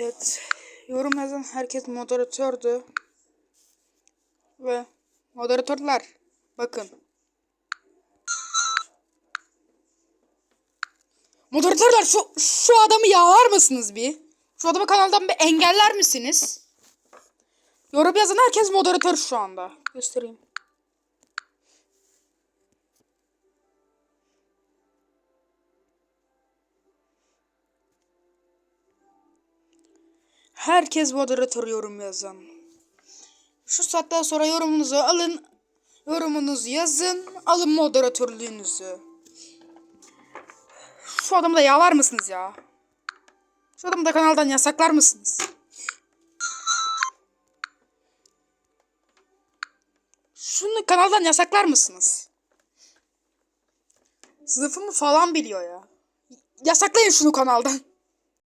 Evet. Yorum yazan herkes moderatördü. Ve moderatörler bakın. Moderatörler şu şu adamı yağlar mısınız bir? Şu adamı kanaldan bir engeller misiniz? Yorum yazan herkes moderatör şu anda. Göstereyim. Herkes moderatör yorum yazan. Şu saatten sonra yorumunuzu alın. Yorumunuzu yazın. Alın moderatörlüğünüzü. Şu adamı da yağlar mısınız ya? Şu adamı da kanaldan yasaklar mısınız? Şunu kanaldan yasaklar mısınız? Sınıfımı falan biliyor ya. Yasaklayın şunu kanaldan.